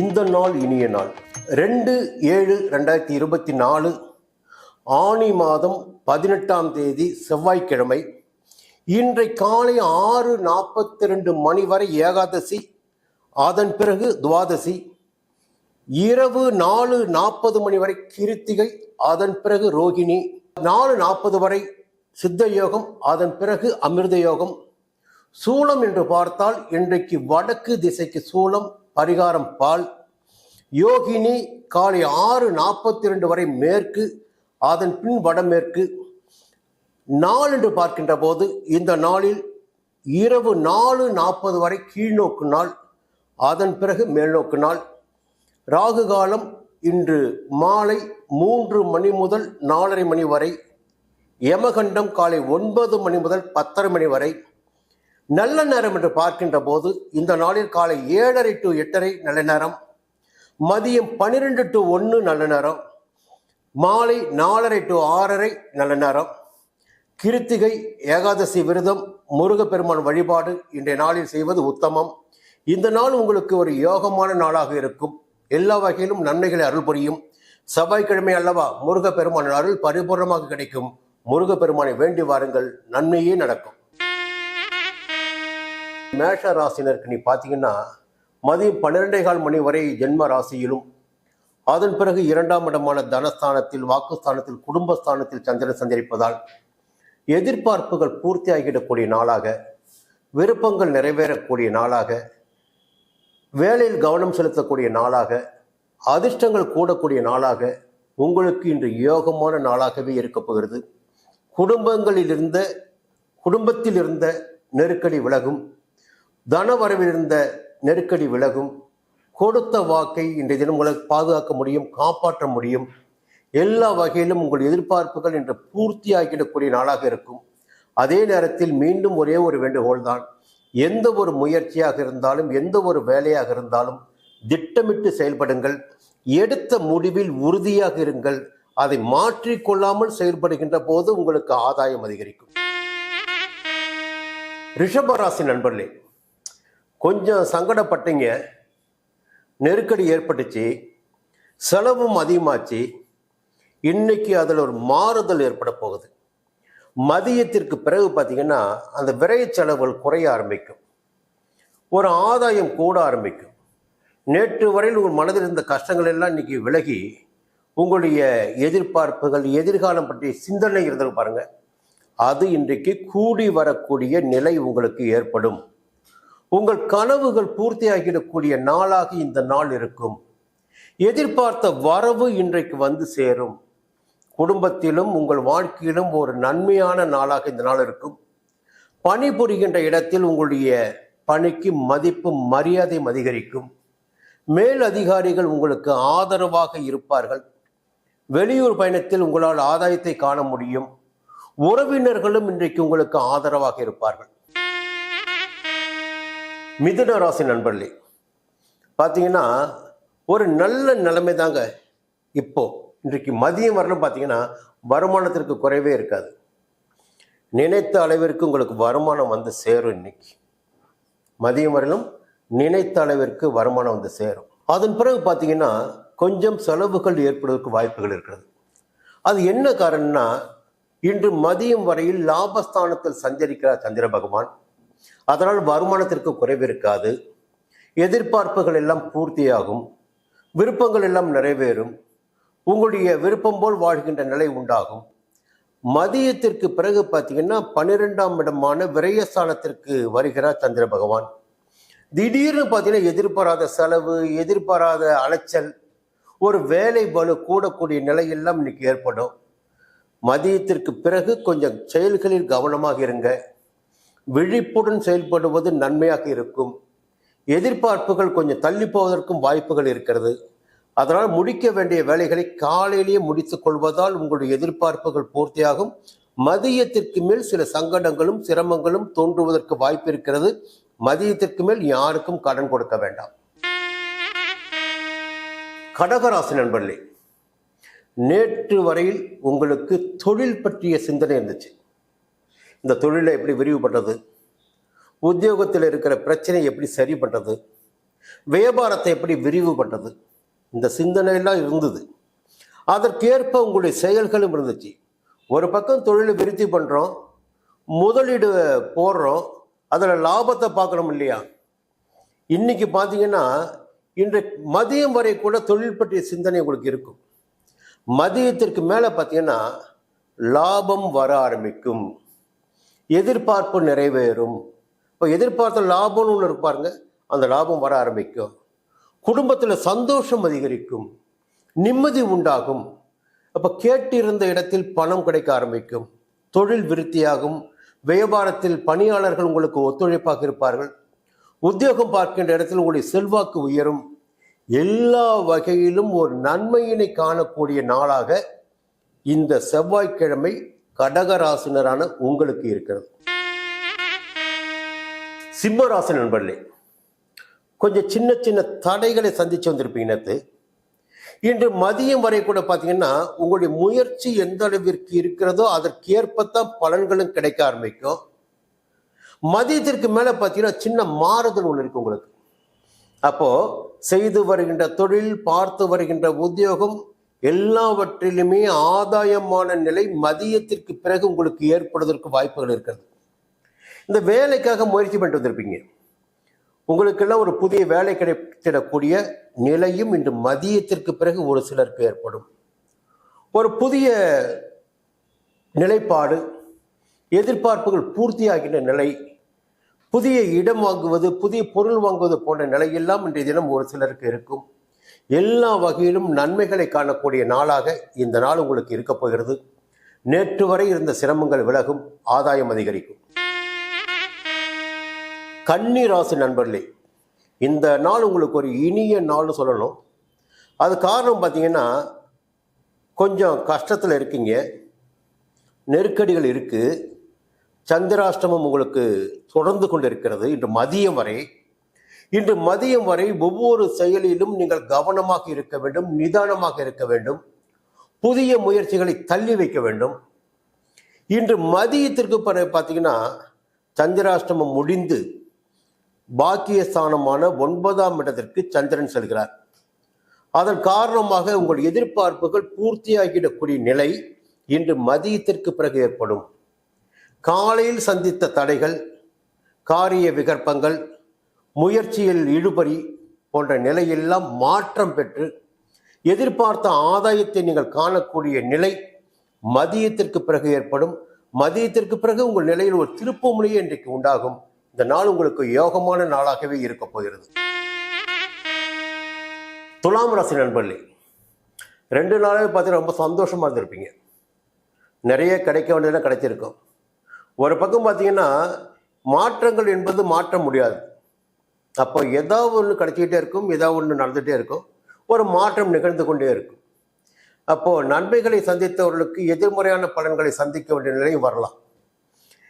இந்த நாள் இனிய நாள். ரெண்டு ஏழு ரெண்டாயிரத்தி இருபத்தி நாலு ஆனி மாதம் பதினெட்டாம் தேதி செவ்வாய்க்கிழமை. இன்றை காலை ஆறு நாற்பத்தி ரெண்டு மணி வரை ஏகாதசி அதன் பிறகு துவாதசி. இரவு நாலு நாற்பது மணி வரை கிருத்திகை அதன் பிறகு ரோகிணி. நாலு நாற்பது வரை சித்த யோகம் அதன் பிறகு அமிர்த யோகம் சூலம் என்று பார்த்தால் இன்றைக்கு வடக்கு திசைக்கு சூளம் பரிகாரம் பால். யோகினி காலை ஆறு நாற்பத்தி ரெண்டு வரை மேற்கு அதன் பின் வடமேற்கு. நாள் என்று பார்க்கின்ற போது இந்த நாளில் இரவு நாலு நாற்பது வரை கீழ்நோக்கு நாள் அதன் பிறகு மேல்நோக்கு நாள். ராகு காலம் இன்று மாலை மூன்று மணி முதல் நாலரை மணி வரை யமகண்டம் காலை ஒன்பது மணி முதல் பத்தரை மணி வரை. நல்ல நேரம் என்று பார்க்கின்ற போது இந்த நாளில் காலை ஏழரை டு எட்டரை நல்ல நேரம். மதியம் பன்னிரெண்டு டு ஒன்று நல்ல நேரம். மாலை நாலரை டு ஆறரை நல்ல நேரம். கிருத்திகை ஏகாதசி விரதம் முருகப்பெருமான் வழிபாடு இன்றைய நாளில் செய்வது உத்தமம். இந்த நாள் உங்களுக்கு ஒரு யோகமான நாளாக இருக்கும். எல்லா வகையிலும் நன்மைகளை அருள் புரியும். செவ்வாய்க்கிழமை அல்லவா முருகப்பெருமான் அருள் பரிபூர்ணமாக கிடைக்கும். முருகப்பெருமானை வேண்டி வாருங்கள். நன்மையே நடக்கும். மேஷ ராசினருக்கு நீ பார்த்தீங்கன்னா மதியம் பன்னிரெண்டே கால் மணி வரை ஜென்ம ராசியிலும் அதன் பிறகு இரண்டாம் இடமான தனஸ்தானத்தில் வாக்குஸ்தானத்தில் குடும்பஸ்தானத்தில் சந்திரன் சந்திரிப்பதால் எதிர்பார்ப்புகள் பூர்த்தியாகிடக்கூடிய நாளாக விருப்பங்கள் நிறைவேறக்கூடிய நாளாக வேலையில் கவனம் செலுத்தக்கூடிய நாளாக அதிர்ஷ்டங்கள் கூடக்கூடிய நாளாக உங்களுக்கு இன்று யோகமான நாளாகவே இருக்கப் போகிறது. குடும்பங்களில் இருந்த குடும்பத்தில் இருந்த நெருக்கடி விலகும் தனவரவில் இருந்த நெருக்கடி விலகும். கொடுத்த வாக்கை இன்றைய தினம் உங்களுக்கு பாதுகாக்க முடியும் காப்பாற்ற முடியும். எல்லா வகையிலும் உங்கள் எதிர்பார்ப்புகள் இன்று பூர்த்தியாகிடக்கூடிய நாளாக இருக்கும். அதே நேரத்தில் மீண்டும் ஒரே ஒரு வேண்டுகோள் தான். எந்த ஒரு முயற்சியாக இருந்தாலும் எந்த ஒரு வேலையாக இருந்தாலும் திட்டமிட்டு செயல்படுங்கள். எடுத்த முடிவில் உறுதியாக இருங்கள். அதை மாற்றிக்கொள்ளாமல் செயல்படுகின்ற போது உங்களுக்கு ஆதாயம் அதிகரிக்கும். ரிஷபராசி நண்பர்களே கொஞ்சம் சங்கடப்பட்டீங்க. நெருக்கடி ஏற்பட்டுச்சு. செலவும் அதிகமாச்சு. இன்னைக்கு அதில் ஒரு மாறுதல் ஏற்பட போகுது. மதியத்திற்கு பிறகு பார்த்தீங்கன்னா அந்த விரைய செலவுகள் குறைய ஆரம்பிக்கும். ஒரு ஆதாயம் கூட ஆரம்பிக்கும். நேற்று வரையில் உங்கள் மனதில் இருந்த கஷ்டங்கள் எல்லாம் இன்றைக்கி விலகி உங்களுடைய எதிர்பார்ப்புகள் எதிர்காலம் பற்றிய சிந்தனை இருந்தது பாருங்கள் அது இன்றைக்கு கூடி வரக்கூடிய நிலை உங்களுக்கு ஏற்படும். உங்கள் கனவுகள் பூர்த்தியாகிடக்கூடிய நாளாக இந்த நாள் இருக்கும். எதிர்பார்த்த வரவு இன்றைக்கு வந்து சேரும். குடும்பத்திலும் உங்கள் வாழ்க்கையிலும் ஒரு நன்மையான நாளாக இந்த நாள் இருக்கும். பணிபுரிகின்ற இடத்தில் உங்களுடைய பணிக்கு மதிப்பு மரியாதை அதிகரிக்கும். மேல் அதிகாரிகள் உங்களுக்கு ஆதரவாக இருப்பார்கள். வெளியூர் பயணத்தில் உங்களால் ஆதாயத்தை காண முடியும். உறவினர்களும் இன்றைக்கு உங்களுக்கு ஆதரவாக இருப்பார்கள். மிதுன ராசி நண்பர்களே பார்த்தீங்கன்னா ஒரு நல்ல நிலைமை தாங்க இப்போது இன்றைக்கு மதியம் வரலும் பார்த்தீங்கன்னா வருமானத்திற்கு குறைவே இருக்காது. நினைத்த அளவிற்கு உங்களுக்கு வருமானம் வந்து சேரும் இன்னைக்கு. மதியம் வரலும் நினைத்த அளவிற்கு வருமானம் வந்து சேரும். அதன் பிறகு பார்த்தீங்கன்னா கொஞ்சம் செலவுகள் ஏற்படுவதற்கு வாய்ப்புகள் இருக்கிறது. அது என்ன காரணம்னா இன்று மதியம் வரையில் லாபஸ்தானத்தில் சஞ்சரிக்கிறார் சந்திர பகவான். அதனால் வருமானத்திற்கு குறைவு இருக்காது. எதிர்பார்ப்புகள் எல்லாம் பூர்த்தியாகும். விருப்பங்கள் எல்லாம் நிறைவேறும். உங்களுடைய விருப்பம் போல் வாழ்கின்ற நிலை உண்டாகும். மதியத்திற்கு பிறகு பார்த்தீங்கன்னா பன்னிரெண்டாம் இடமான விரயஸ்தானத்திற்கு வருகிறார் சந்திர பகவான். திடீர்னு பார்த்தீங்கன்னா எதிர்பாராத செலவு எதிர்பாராத அலைச்சல் ஒரு வேலை பலு கூடக்கூடிய நிலையெல்லாம் இன்னைக்கு ஏற்படும். மதியத்திற்கு பிறகு கொஞ்சம் செயல்களில் கவனமாக இருங்க. விழிப்புடன் செயல்படுவது நன்மையாக இருக்கும். எதிர்பார்ப்புகள் கொஞ்சம் தள்ளி போவதற்கும் வாய்ப்புகள் இருக்கிறது. அதனால் முடிக்க வேண்டிய வேலைகளை காலையிலேயே முடித்துக் கொள்வதால் உங்களுடைய எதிர்பார்ப்புகள் பூர்த்தியாகும். மதியத்திற்கு மேல் சில சங்கடங்களும் சிரமங்களும் தோன்றுவதற்கு வாய்ப்பு இருக்கிறது. மதியத்திற்கு மேல் யாருக்கும் கடன் கொடுக்க வேண்டாம். கடகராசி நண்பர்களே நேற்று வரையில் உங்களுக்கு தொழில் பற்றிய சிந்தனை இருந்துச்சு. இந்த தொழிலை எப்படி விரிவுபட்டது உத்தியோகத்தில் இருக்கிற பிரச்சனை எப்படி சரி பண்ணுறது வியாபாரத்தை எப்படி விரிவுபட்டது? இந்த சிந்தனையெல்லாம் இருந்தது. அதற்கேற்ப உங்களுடைய செயல்களும் இருந்துச்சு. ஒரு பக்கம் தொழிலை விருத்தி பண்ணுறோம் முதலீடு போடுறோம் அதில் லாபத்தை பார்க்கணும் இல்லையா? இன்னைக்கு பார்த்தீங்கன்னா இன்று மதியம் வரை கூட தொழில் பற்றிய சிந்தனை உங்களுக்கு இருக்கும். மதியத்திற்கு மேலே பார்த்தீங்கன்னா லாபம் வர ஆரம்பிக்கும். எதிர்பார்ப்பு நிறைவேறும். இப்போ எதிர்பார்த்த லாபம்னு ஒன்று இருப்பாருங்க அந்த லாபம் வர ஆரம்பிக்கும். குடும்பத்தில் சந்தோஷம் அதிகரிக்கும். நிம்மதி உண்டாகும். அப்போ கேட்டிருந்த இடத்தில் பணம் கிடைக்க ஆரம்பிக்கும். தொழில் விருத்தியாகும். வியாபாரத்தில் பணியாளர்கள் உங்களுக்கு ஒத்துழைப்பாக இருப்பார்கள். உத்தியோகம் பார்க்கின்ற இடத்தில் உங்களுடைய செல்வாக்கு உயரும். எல்லா வகையிலும் ஒரு நன்மையினை காணக்கூடிய நாளாக இந்த செவ்வாய்க்கிழமை கடகராசினரான உங்களுக்கு இருக்கிறது. சிம்மராசி நண்பர்களே கொஞ்சம் சின்ன சின்ன தடைகளை சந்திச்சு வந்திருப்பீங்க இன்று மதியம் வரை கூட பார்த்தீங்கன்னா உங்களுடைய முயற்சி எந்த அளவிற்கு இருக்கிறதோ அதற்கேற்பத்தான் பலன்களும் கிடைக்க ஆரம்பிக்கும். மதியத்திற்கு மேலே பார்த்தீங்கன்னா சின்ன மாறுதல் ஒன்று இருக்கு உங்களுக்கு. அப்போ செய்து வருகின்ற தொழில் பார்த்து வருகின்ற உத்தியோகம் எல்லாவற்றிலுமே ஆதாயமான நிலை மதியத்திற்கு பிறகு உங்களுக்கு ஏற்படுவதற்கு வாய்ப்புகள் இருக்கிறது. இந்த வேலைக்காக முயற்சி பண்ணிட்டு வந்திருப்பீங்க. உங்களுக்கெல்லாம் ஒரு புதிய வேலை கிடைத்திடக்கூடிய நிலையும் இன்று மதியத்திற்கு பிறகு ஒரு சிலருக்கு ஏற்படும். ஒரு புதிய நிலைப்பாடு எதிர்பார்ப்புகள் பூர்த்தியாகின்ற நிலை புதிய இடம் வாங்குவது புதிய பொருள் வாங்குவது போன்ற நிலையெல்லாம் இன்றைய தினம் ஒரு சிலருக்கு இருக்கும். எல்லா வகையிலும் நன்மைகளை காணக்கூடிய நாளாக இந்த நாள் உங்களுக்கு இருக்க போகிறது. நேற்று வரை இருந்த சிரமங்கள் விலகும் ஆதாயம் அதிகரிக்கும். கன்னி ராசி நண்பர்களே இந்த நாள் உங்களுக்கு ஒரு இனிய நாள்னு சொல்லணும். அது காரணம் பார்த்தீங்கன்னா கொஞ்சம் கஷ்டத்தில் இருக்கீங்க. நெருக்கடிகள் இருக்குது சந்திராஷ்டமம் உங்களுக்கு தொடர்ந்து கொண்டு இருக்கிறது இன்று மதியம் வரை இன்று மதியம் வரை ஒவ்வொரு செயலிலும் நீங்கள் கவனமாக இருக்க வேண்டும் நிதானமாக இருக்க வேண்டும் புதிய முயற்சிகளை தள்ளி வைக்க வேண்டும். இன்று மதியத்திற்கு பிறகு பார்த்தீங்கன்னா சந்திராஷ்டமம் முடிந்து பாக்கியஸ்தானமான ஒன்பதாம் இடத்திற்கு சந்திரன் செல்கிறார். அதன் காரணமாக உங்கள் எதிர்பார்ப்புகள் பூர்த்தியாகிடக்கூடிய நிலை இன்று மதியத்திற்கு பிறகு ஏற்படும். காலையில் சந்தித்த தடைகள் காரிய விகற்பங்கள் முயற்சியில் இழுபறி போன்ற நிலையெல்லாம் மாற்றம் பெற்று எதிர்பார்த்த ஆதாயத்தை நீங்கள் காணக்கூடிய நிலை மதியத்திற்கு பிறகு ஏற்படும். மதியத்திற்கு பிறகு உங்கள் நிலையில் ஒரு திருப்பமுனையே இன்றைக்கு உண்டாகும். இந்த நாள் உங்களுக்கு யோகமான நாளாகவே இருக்க போகிறது. துலாம் ராசி நண்பர்களே ரெண்டு நாளாகவே பார்த்தீங்கன்னா ரொம்ப சந்தோஷமாக இருந்திருப்பீங்க. நிறைய கிடைக்க வேண்டியதெல்லாம் கிடைச்சிருக்கும். ஒரு பக்கம் பார்த்தீங்கன்னா மாற்றங்கள் என்பது மாற்ற முடியாது. அப்போ ஏதோ ஒன்று கிடைச்சிக்கிட்டே இருக்கும் ஏதோ ஒன்று நடந்துகிட்டே இருக்கும். ஒரு மாற்றம் நிகழ்ந்து கொண்டே இருக்கும். அப்போது நன்மைகளை சந்தித்தவர்களுக்கு எதிர்மறையான பலன்களை சந்திக்க வேண்டிய நிலையும் வரலாம்.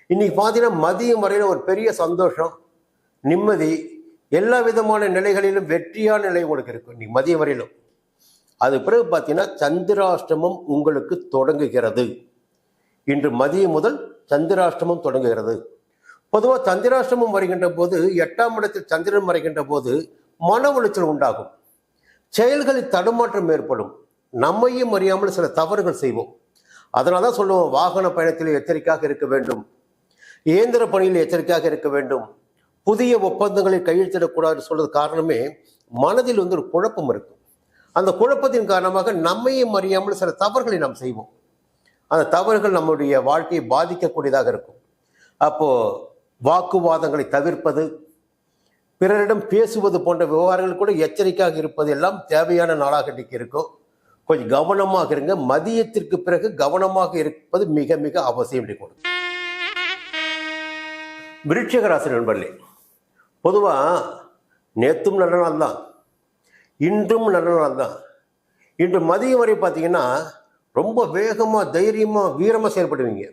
இன்னைக்கு பார்த்தீங்கன்னா மதியம் வரையில் ஒரு பெரிய சந்தோஷம் நிம்மதி எல்லா விதமான நிலைகளிலும் வெற்றியான நிலை உங்களுக்கு இருக்கும் இன்னைக்கு மதியம் வரையிலும் அது பிறகு பார்த்தீங்கன்னா சந்திராஷ்டமம் உங்களுக்கு தொடங்குகிறது. இன்று மதியம் முதல் சந்திராஷ்டமம் தொடங்குகிறது. பொதுவாக சந்திராசிரமம் வருகின்ற போது எட்டாம் இடத்தில் சந்திரன் மறைகின்ற போது மன உளைச்சல் உண்டாகும். செயல்களில் தடுமாற்றம் ஏற்படும். நம்மையும் அறியாமல் சில தவறுகள் செய்வோம். அதனால தான் சொல்லுவோம் வாகன பயணத்தில் எச்சரிக்கையாக இருக்க வேண்டும். இயந்திர பணியில் எச்சரிக்கையாக இருக்க வேண்டும். புதிய ஒப்பந்தங்களில் கையெழுத்திடக்கூடாது சொல்றது காரணமே மனதில் வந்து ஒரு குழப்பம் இருக்கும் அந்த குழப்பத்தின் காரணமாக நம்மையும் அறியாமல் சில தவறுகளை நாம் செய்வோம். அந்த தவறுகள் நம்முடைய வாழ்க்கையை பாதிக்கக்கூடியதாக இருக்கும். அப்போது வாக்குவாதங்களை தவிர்ப்பது பிறரிடம் பேசுவது போன்ற விவகாரங்கள் கூட எச்சரிக்கையாக இருப்பது எல்லாம் தேவையான நாளாக இன்னைக்கு இருக்கும். கொஞ்சம் கவனமாக இருங்க. மதியத்திற்கு பிறகு கவனமாக இருப்பது மிக மிக அவசியம் இன்னைக்கு விருட்சகராசி நண்பர்களே பொதுவாக நேற்றும் நல்ல நாள் தான் இன்றும் நல்ல நாள் தான். இன்று மதியம் வரை பார்த்தீங்கன்னா ரொம்ப வேகமாக தைரியமாக வீரமாக செயல்படுவீங்க.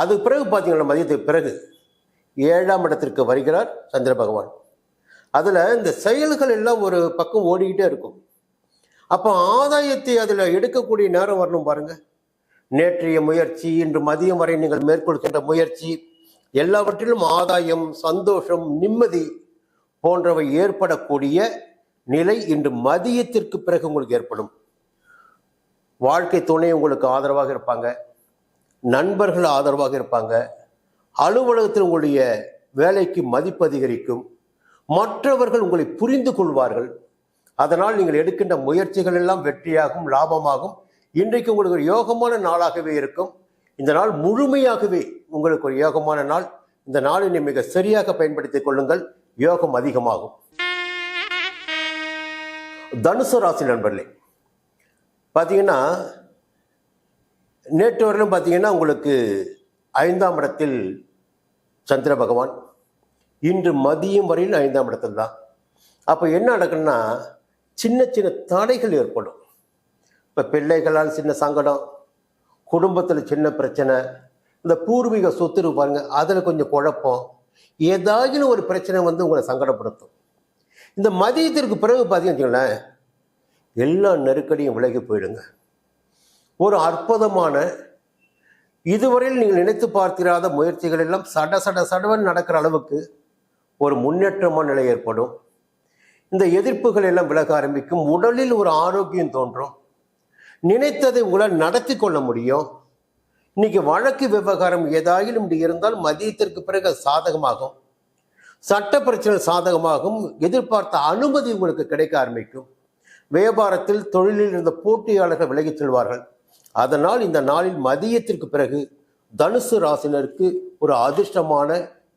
அது பிறகு பார்த்தீங்கன்னா மதியத்துக்கு பிறகு ஏழாம் இடத்திற்கு வருகிறார் சந்திர பகவான். அதில் இந்த செயல்கள் எல்லாம் ஒரு பக்கம் ஓடிக்கிட்டே இருக்கும். அப்போ ஆதாயத்தை அதில் எடுக்கக்கூடிய நேரம் வரணும் பாருங்கள் நேற்றைய முயற்சி இன்று மதியம் வரை நீங்கள் மேற்கொள்கின்ற முயற்சி எல்லாவற்றிலும் ஆதாயம் சந்தோஷம் நிம்மதி போன்றவை ஏற்படக்கூடிய நிலை இன்று மதியத்திற்கு பிறகு உங்களுக்கு ஏற்படும். வாழ்க்கை துணை உங்களுக்கு ஆதரவாக இருப்பாங்க. நண்பர்கள் ஆதரவாக இருப்பாங்க. அலுவலகத்தில் உங்களுடைய வேலைக்கு மதிப்பு அதிகரிக்கும். மற்றவர்கள் உங்களை புரிந்து கொள்வார்கள். அதனால் நீங்கள் எடுக்கின்ற முயற்சிகள் எல்லாம் வெற்றியாகும் லாபமாகும். இன்றைக்கு உங்களுக்கு ஒரு யோகமான நாளாகவே இருக்கும். இந்த நாள் முழுமையாகவே உங்களுக்கு ஒரு யோகமான நாள். இந்த நாளினை மிக சரியாக பயன்படுத்திக் கொள்ளுங்கள். யோகம் அதிகமாகும். தனுசு ராசி நண்பர்களே பார்த்தீங்கன்னா நேற்று வரலும் பார்த்தீங்கன்னா உங்களுக்கு ஐந்தாம் இடத்தில் சந்திர பகவான் இன்று மதியம் வரையில் ஐந்தாம் இடத்தில் தான். அப்போ என்ன நடக்குன்னா சின்ன சின்ன தடைகள் ஏற்படும். இப்போ பிள்ளைகளால் சின்ன சங்கடம் குடும்பத்தில் சின்ன பிரச்சனை இந்த பூர்வீக சொத்து இருப்பாருங்க அதில் கொஞ்சம் குழப்பம். ஏதாச்சும் ஒரு பிரச்சனை வந்து உங்களை சங்கடப்படுத்தும். இந்த மதியத்திற்கு பிறகு பார்த்தீங்கன்னு வச்சுங்களேன் எல்லா நெருக்கடியும் விலகி போயிடுங்க. ஒரு அற்புதமான இதுவரையில் நீங்கள் நினைத்து பார்த்திராத முயற்சிகள் எல்லாம் சட சட சடவன் நடக்கிற அளவுக்கு ஒரு முன்னேற்றமான நிலை ஏற்படும். இந்த எதிர்ப்புகள் எல்லாம் விலக ஆரம்பிக்கும். உடலில் ஒரு ஆரோக்கியம் தோன்றும். நினைத்ததை உங்களால் நடத்தி கொள்ள முடியும். இன்னைக்கு வழக்கு விவகாரம் ஏதாயிலும் இப்படி இருந்தால் மதியத்திற்கு பிறகு சாதகமாகும். சட்ட பிரச்சனை சாதகமாகும். எதிர்பார்த்த அனுமதி உங்களுக்கு கிடைக்க ஆரம்பிக்கும். வியாபாரத்தில் தொழிலில் இருந்த போட்டியாளர்கள் விலகிச் செல்வார்கள். அதனால் இந்த நாளில் மதியத்திற்கு பிறகு தனுசு ராசினருக்கு ஒரு அதிர்ஷ்டமான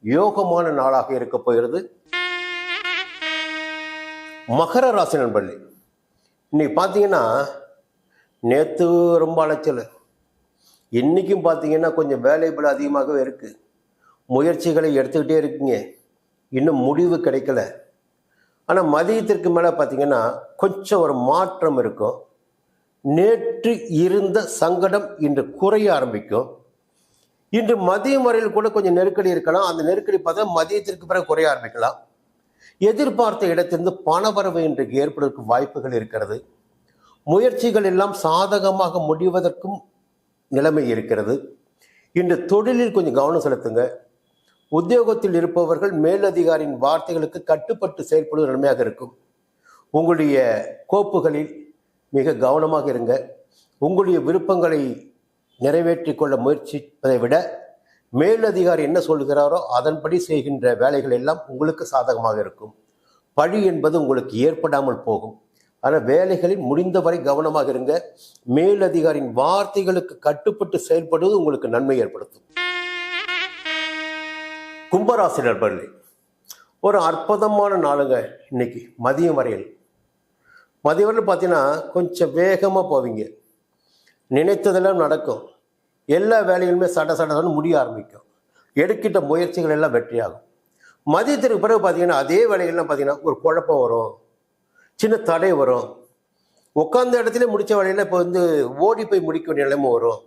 யோகமான நாளாக இருக்க போகிறது. மகர ராசி நண்பர்களே இன்னைக்கு பார்த்தீங்கன்னா நேற்று ரொம்ப அலைச்சல். இன்றைக்கும் பார்த்தீங்கன்னா கொஞ்சம் வேலை அதிகமாகவே இருக்குது முயற்சிகளை எடுத்துக்கிட்டே இருக்கீங்க. இன்னும் முடிவு கிடைக்கல. ஆனால் மதியத்திற்கு மேலே பார்த்தீங்கன்னா கொஞ்சம் ஒரு மாற்றம் இருக்கும். நேற்று இருந்த சங்கடம் இன்று குறைய ஆரம்பிக்கும். இன்று மதியம் வரையில் கூட கொஞ்சம் நெருக்கடி இருக்கலாம். அந்த நெருக்கடி பார்த்தா மதியத்திற்கு பிறகு குறைய ஆரம்பிக்கலாம். எதிர்பார்த்த இடத்திலிருந்து பணவரவு இன்றைக்கு ஏற்படுவதற்கு வாய்ப்புகள் இருக்கிறது. முயற்சிகள் எல்லாம் சாதகமாக முடிவதற்கும் நிலைமை இருக்கிறது. இன்று தொழிலில் கொஞ்சம் கவனம் செலுத்துங்க. உத்தியோகத்தில் இருப்பவர்கள் மேலதிகாரியின் வார்த்தைகளுக்கு கட்டுப்பட்டு செயல்படுவது நிலைமையாக இருக்கும். உங்களுடைய கோப்புகளில் மிக கவனமாக இருங்க. உங்களுடைய விருப்பங்களை நிறைவேற்றிக் கொள்ள முயற்சிப்பதை விட மேலதிகாரி என்ன சொல்கிறாரோ அதன்படி செய்கின்ற வேலைகள் எல்லாம் உங்களுக்கு சாதகமாக இருக்கும். பழி என்பது உங்களுக்கு ஏற்படாமல் போகும். ஆனால் வேலைகளில் முடிந்தவரை கவனமாக இருங்க. மேலதிகாரியின் வார்த்தைகளுக்கு கட்டுப்பட்டு செயல்படுவது உங்களுக்கு நன்மை ஏற்படுத்தும். கும்பராசி நண்பர்களே ஒரு அற்புதமான நாளுங்க இன்னைக்கு மதியம் வரையில். மதியம் பார்த்தீங்கன்னா கொஞ்சம் வேகமாக போவீங்க. நினைத்ததெல்லாம் நடக்கும். எல்லா வேலைகளுமே சட சடன்னு முடிய ஆரம்பிக்கும். எடுக்கிட்ட முயற்சிகள் எல்லாம் வெற்றியாகும். மதியத்திற்கு பிறகு பார்த்தீங்கன்னா அதே வேலைகள்லாம் பார்த்தீங்கன்னா ஒரு குழப்பம் வரும். சின்ன தடை வரும். உட்காந்த இடத்துல முடித்த வேலையில் இப்போ வந்து ஓடி போய் முடிக்க வேண்டிய நிலைமை வரும்.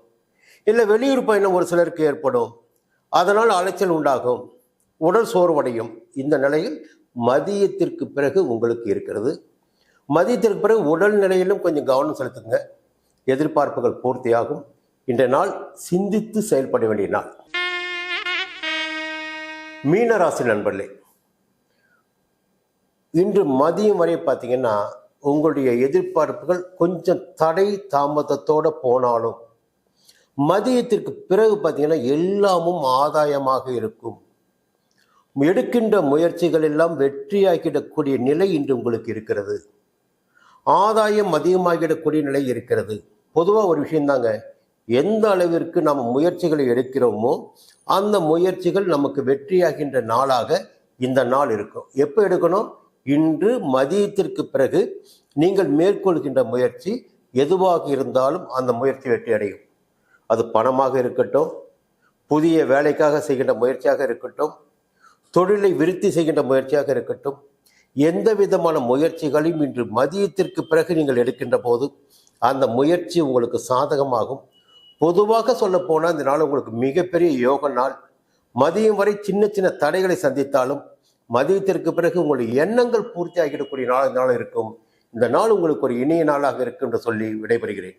இல்லை வெளியூர் பயணம் ஒரு சிலருக்கு ஏற்படும். அதனால் அலைச்சல் உண்டாகும். உடல் சோர்வடையும். இந்த நிலையில் மதியத்திற்கு பிறகு உங்களுக்கு இருக்கிறது மதியத்திற்கு பிறகு உடல் நிலையிலும் கொஞ்சம் கவனம் செலுத்துங்க. எதிர்பார்ப்புகள் பூர்த்தியாகும். இன்றைய நாள் சிந்தித்து செயல்பட வேண்டிய நாள். மீனராசி நண்பர்களே இன்று மதியம் வரை பார்த்தீங்கன்னா உங்களுடைய எதிர்பார்ப்புகள் கொஞ்சம் தடை தாமதத்தோடு போனாலும் மதியத்திற்கு பிறகு பார்த்தீங்கன்னா எல்லாமும் ஆதாயமாக இருக்கும். எடுக்கின்ற முயற்சிகள் எல்லாம் வெற்றியாகிடக்கூடிய நிலை இன்று உங்களுக்கு இருக்கிறது. ஆதாயம் அதிகமாகிடக்கூடிய நிலை இருக்கிறது. பொதுவாக ஒரு விஷயம்தாங்க எந்த அளவிற்கு நாம் முயற்சிகளை எடுக்கிறோமோ அந்த முயற்சிகள் நமக்கு வெற்றியாகின்ற நாளாக இந்த நாள் இருக்கும். எப்போ எடுக்கணும்? இன்று மதியத்திற்கு பிறகு நீங்கள் மேற்கொள்கின்ற முயற்சி எதுவாக இருந்தாலும் அந்த முயற்சி வெற்றி அடையும். அது பணமாக இருக்கட்டும் புதிய வேலைக்காக செய்கின்ற முயற்சியாக இருக்கட்டும் தொழிலை விருத்தி செய்கின்ற முயற்சியாக இருக்கட்டும் எந்த விதமான முயற்சிகளையும் இன்று மதியத்திற்கு பிறகு நீங்கள் எடுக்கின்ற போது அந்த முயற்சி உங்களுக்கு சாதகமாகும். பொதுவாக சொல்ல போனால் இந்த நாள் உங்களுக்கு மிகப்பெரிய யோக நாள். மதியம் வரை சின்ன சின்ன தடைகளை சந்தித்தாலும் மதியத்திற்கு பிறகு உங்களுடைய எண்ணங்கள் பூர்த்தி ஆகிடக்கூடிய நாள் இந்த நாள் இருக்கும். இந்த நாள் உங்களுக்கு ஒரு இணைய நாளாக இருக்கும் என்று சொல்லி விடைபெறுகிறேன்.